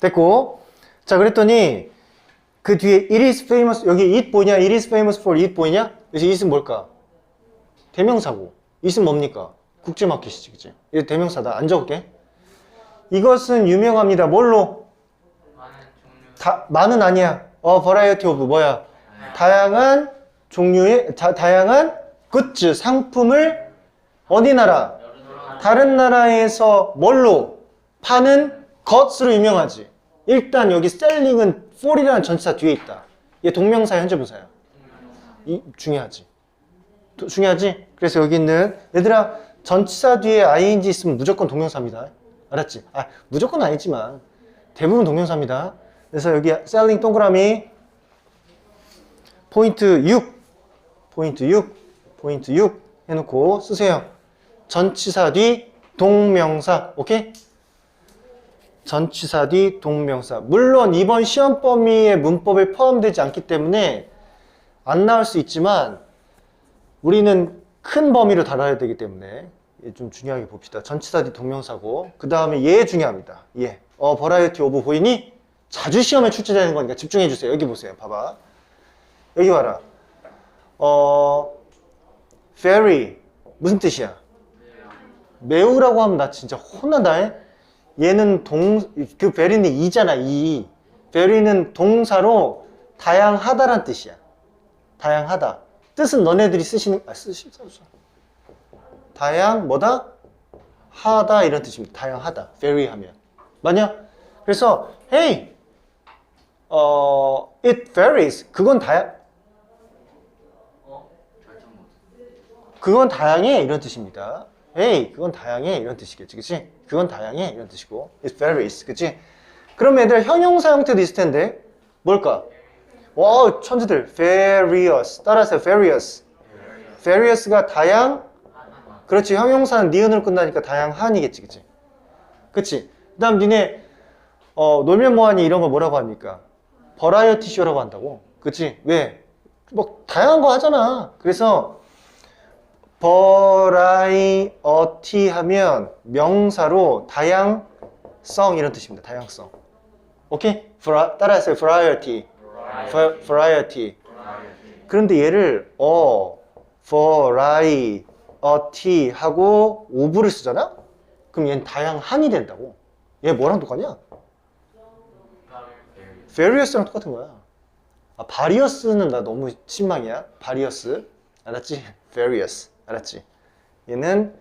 됐고. 자, 그랬더니 그 뒤에 it is famous 여기 it 보이냐? it is famous for it 보이냐? 그래서 it은 뭘까? 대명사고. it은 뭡니까? 국제 마켓이지, 그치? 이거 대명사다. 안 적을게. 이것은 유명합니다. 뭘로? 다, 많은 아니야. 어, variety of 뭐야? 다양한 종류의, 다, 다양한 굿즈, 상품을 어디 나라 다른 나라에서 뭘로? 파는 것으로 유명하지. 일단 여기 셀링은 for이라는 전치사 뒤에 있다. 얘 동명사 현재 분사야. 이 중요하지. 도- 중요하지? 그래서 여기 있는 얘들아 전치사 뒤에 ing 있으면 무조건 동명사입니다. 알았지? 아 무조건 아니지만 대부분 동명사입니다. 그래서 여기 셀링 동그라미 포인트 6 포인트 6 포인트 6 해놓고 쓰세요. 전치사 뒤 동명사 오케이? 전치사 뒤 동명사 물론 이번 시험 범위의 문법에 포함되지 않기 때문에 안 나올 수 있지만 우리는 큰 범위로 다뤄야 되기 때문에 얘좀 중요하게 봅시다. 전치사 뒤 동명사고 그 다음에 얘 중요합니다. 얘. 어 버라이어티 오브 보이니? 자주 시험에 출제되는 거니까 집중해 주세요. 여기 보세요. 봐봐. 여기 봐라. 어 very 무슨 뜻이야? 매우라고 하면 나 진짜 혼난다. 해. 얘는 동, 그 very는 이잖아, 이. very는 동사로 다양하다란 뜻이야. 다양하다. 뜻은 너네들이 쓰시는, 아, 쓰시, 써줘. 다양, 뭐다? 하다, 이런 뜻입니다. 다양하다. very 하면. 맞냐? 그래서, hey, 어, it varies. 그건 다양, 어? 그건 다양해 이런 뜻입니다. Hey, 그건 다양해 이런 뜻이겠지, 그치? 그건 다양해 이런 뜻이고, it varies, 그치? 그럼 얘들 형용사 형태도 있을 텐데 뭘까? 와, 천재들, various 따라서 various, various가 다양, 그렇지? 형용사는 니은으로 끝나니까 다양한이겠지, 그치? 그치? 그 다음 니네 어, 놀면 뭐하니 이런 거 뭐라고 합니까? 버라이어티 쇼라고 한다고, 그치? 왜? 뭐 다양한 거 하잖아. 그래서 버라이어티 하면 명사로 다양성 이런 뜻입니다. 다양성. 오케이? 브라, 따라하세요. variety. 버- variety. 그런데 얘를 어, variety 하고 오브를 쓰잖아? 그럼 얘는 다양한이 된다고. 얘 뭐랑 똑같냐? various랑 똑같은 거야. 아, 바리어스는 나 너무 신망이야. 바리어스. 알았지? various. 알았지? 얘는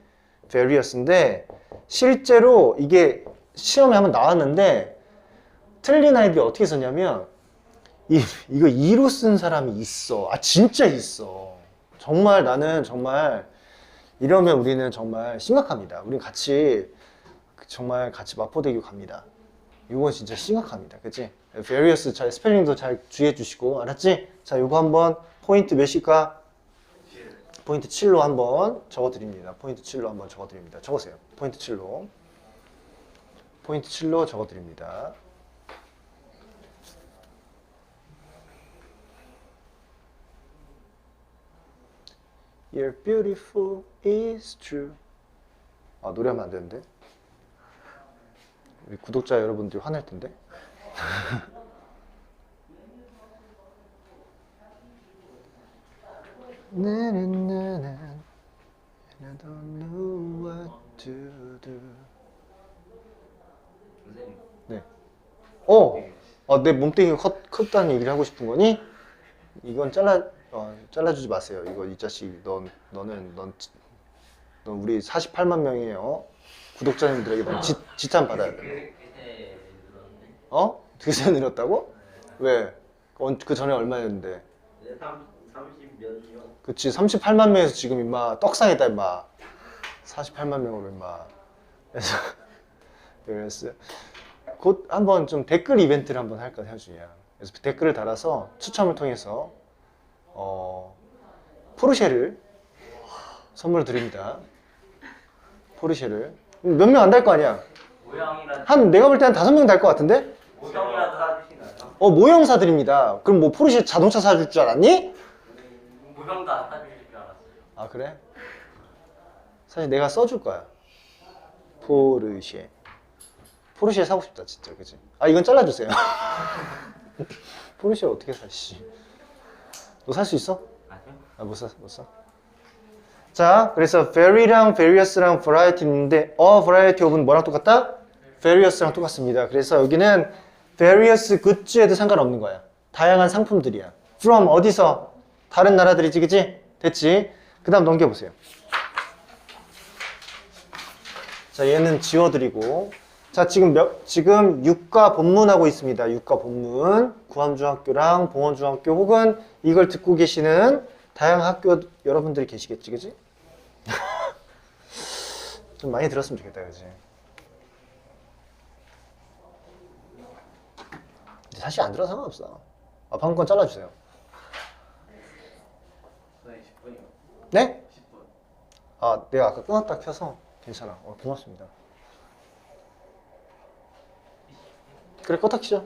various인데 실제로 이게 시험에 한번 나왔는데 틀린 아이들이 어떻게 썼냐면 이, 이거 2로 쓴 사람이 있어. 아, 진짜 있어. 정말 나는 정말 이러면 우리는 정말 심각합니다. 우리 같이 정말 같이 마포대교 갑니다. 이건 진짜 심각합니다. 그치? various 잘 스펠링도 잘 주의해 주시고 알았지? 자, 이거 한번 포인트 몇일까? 포인트 7로 한번 적어 드립니다. 포인트 7로 한번 적어 드립니다. 적으세요. 포인트 7로. 포인트 7로 적어 드립니다. You're beautiful is true. 아, 노래하면 안 되는데. 우리 구독자 여러분들 화낼 텐데. 나나나나, I don't know what to do. 네. 어, 어, 내 몸뚱이가 컸, 컸다는 얘기를 하고 싶은 거니? 이건 잘라, 어, 잘라주지 마세요. 이거 이 자식, 넌, 너는, 넌, 지- 넌 우리 48만 명의 어? 구독자님들에게 넌 지, 지탄 받아야 돼. 어? 그새 늘었다고? 왜? 어, 그 전에 얼마였는데? 30몇 년 그치, 38만 명에서 지금 임마 떡상했다 임마. 48만 명으로 임마. 그래서 그래서 곧 한번 좀 댓글 이벤트를 한번 할까 생각 중이야. 그래서 댓글을 달아서 추첨을 통해서 어 포르쉐를 선물로 드립니다. 포르쉐를 몇 명 안 달 거 아니야? 모형이라도 한 내가 볼 때 한 다섯 명 달 것 같은데? 모형이라도 사주시나요? 어 모형 사드립니다. 그럼 뭐 포르쉐 자동차 사줄 줄 알았니? 음, 모형도 안 사주실 줄 알았어요 아 그래? 사실 내가 써줄 거야. 포르쉐. 포르쉐 사고 싶다 진짜 그지? 아 이건 잘라주세요. 포르쉐 어떻게 사 씨? 너살 수 있어? 아니요? 아, 못 사, 못 사. 자, 그래서 very랑 various랑 variety 있는데, 어, variety of은 뭐랑 똑같다? various랑 똑같습니다. 그래서 여기는 various goods에도 상관없는 거야. 다양한 상품들이야. from 어디서? 다른 나라들이지, 그지? 됐지? 그 다음 넘겨보세요. 자, 얘는 지워드리고. 자, 지금 몇, 지금 육가 본문하고 있습니다. 육가 본문. 구암중학교랑 봉원중학교 혹은 이걸 듣고 계시는 다양한 학교 여러분들이 계시겠지, 그지? 좀 많이 들었으면 좋겠다, 그지? 사실 안 들어도 상관없어. 아, 방금 건 잘라주세요. 선생님 10분이요. 네? 10분. 아, 내가 아까 끊었다 켜서 괜찮아. 어, 고맙습니다. 그래, 껐다 키죠.